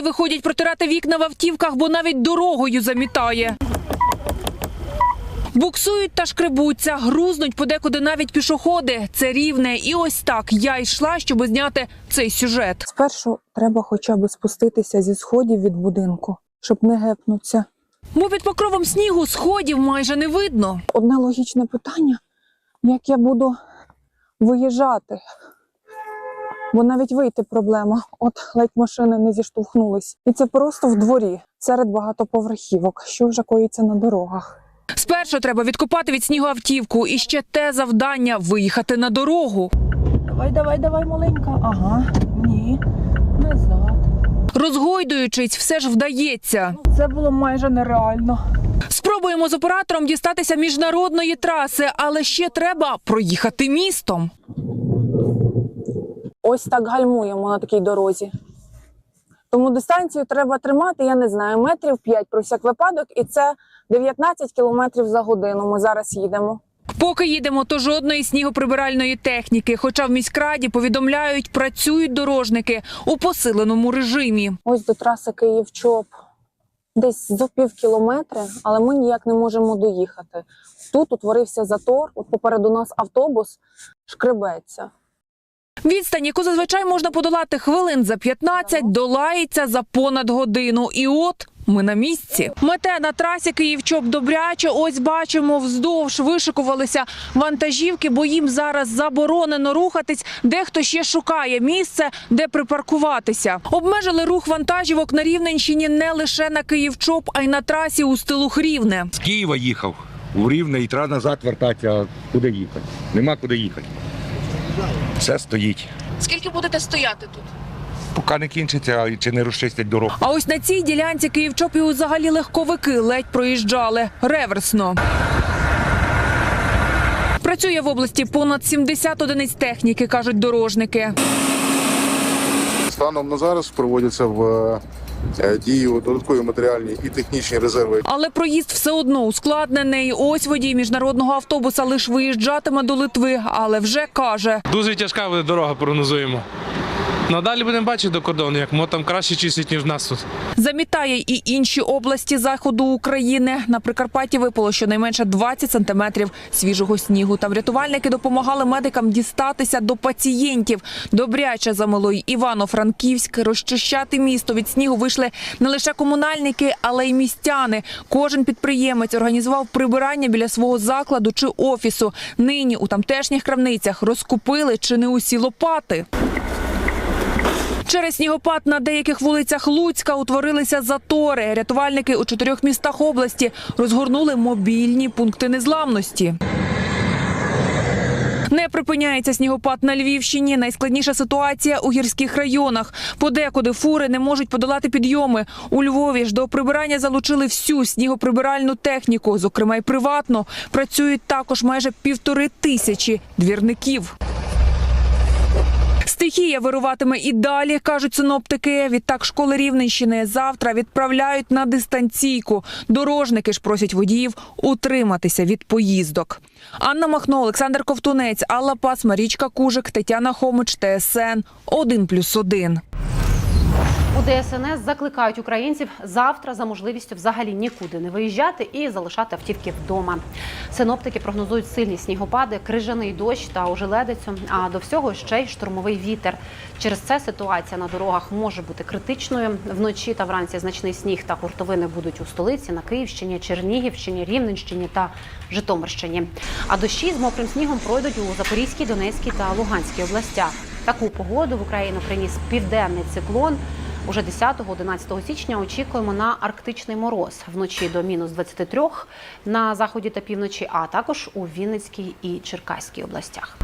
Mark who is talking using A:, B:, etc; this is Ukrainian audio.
A: Водії виходять протирати вікна в автівках, бо навіть дорогою замітає. Буксують та шкребуться, грузнуть подекуди навіть пішоходи. Це рівне. І ось так я йшла, щоб зняти цей сюжет.
B: Спершу треба хоча б спуститися зі сходів від будинку, щоб не гепнутися.
A: Бо під покровом снігу сходів майже не видно.
B: Одне логічне питання: як я буду виїжджати? Бо навіть вийти проблема. От ледь машини не зіштовхнулись. І це просто в дворі, серед багатоповерхівок, що вже коїться на дорогах.
A: Спершу треба відкопати від снігу автівку. І ще те завдання виїхати на дорогу.
B: Давай, давай, давай, маленька. Ага, ні, назад.
A: Розгойдуючись, все ж вдається.
B: Це було майже нереально.
A: Спробуємо з оператором дістатися міжнародної траси, але ще треба проїхати містом.
B: Ось так гальмуємо на такій дорозі. Тому дистанцію треба тримати, я не знаю, метрів 5 про всяк випадок, і це 19 кілометрів за годину. Ми зараз їдемо.
A: Поки їдемо, то жодної снігоприбиральної техніки. Хоча в міськраді повідомляють, працюють дорожники у посиленому режимі.
B: Ось до траси Київ-Чоп. Десь за пів кілометри, але ми ніяк не можемо доїхати. Тут утворився затор. От попереду нас автобус шкребеться.
A: Відстань, яку зазвичай можна подолати хвилин за 15, долається за понад годину. І от ми на місці. Мете на трасі Київ-Чоп Добряче. Ось бачимо, вздовж вишикувалися вантажівки, бо їм зараз заборонено рухатись. Дехто ще шукає місце, де припаркуватися. Обмежили рух вантажівок на Рівненщині не лише на Київ-Чоп, а й на трасі у стилух Рівне.
C: З Києва їхав у Рівне і треба назад вертатися. Куди їхати? Нема куди їхати. Все стоїть.
A: Скільки будете стояти тут?
C: Поки не кінчиться чи не розчистять дорогу.
A: А ось на цій ділянці Київчопі взагалі легковики ледь проїжджали реверсно. Працює в області понад 70 одиниць техніки, кажуть дорожники.
D: Станом на зараз проводяться в е, дію додаткові матеріальні і технічні резерви,
A: Але проїзд все одно ускладнений. Ось водій міжнародного автобуса лише виїжджатиме до Литви, але вже каже,
E: Дуже тяжка дорога, прогнозуємо. Ну а далі будемо бачити до кордону, як мо там краще чистить, ніж нас тут.
A: замітає і інші області заходу України. На Прикарпатті випало щонайменше 20 сантиметрів свіжого снігу. Там рятувальники допомагали медикам дістатися до пацієнтів. Добряче замило й Івано-Франківськ. Розчищати місто від снігу вийшли не лише комунальники, але й містяни. Кожен підприємець організував прибирання біля свого закладу чи офісу. Нині у тамтешніх крамницях розкупили чи не усі лопати. Через снігопад на деяких вулицях Луцька утворилися затори. Рятувальники у чотирьох містах області розгорнули мобільні пункти незламності. Не припиняється снігопад на Львівщині. Найскладніша ситуація у гірських районах. Подекуди фури не можуть подолати підйоми. У Львові ж до прибирання залучили всю снігоприбиральну техніку, зокрема й приватно. Працюють також майже півтори тисячі двірників. Стихія вируватиме і далі, кажуть синоптики. Відтак школи Рівненщини завтра відправляють на дистанційку. Дорожники ж просять водіїв утриматися від поїздок. Анна Махно, Олександр Ковтунець, Алла Пас, Марічка Кужик, Тетяна Хомич, ТСН 1+,1.
F: ДСНС закликають українців завтра за можливістю взагалі нікуди не виїжджати і залишати автівки вдома. Синоптики прогнозують сильні снігопади, крижаний дощ та ожеледицю. А до всього ще й штурмовий вітер. Через це ситуація на дорогах може бути критичною. Вночі та вранці значний сніг та хуртовини будуть у столиці на Київщині, Чернігівщині, Рівненщині та Житомирщині. А дощі з мокрим снігом пройдуть у Запорізькій, Донецькій та Луганській областях. Таку погоду в Україну приніс південний циклон. Уже 10-11 січня очікуємо на арктичний мороз вночі до мінус 23 на заході та півночі, а також у Вінницькій і Черкаській областях.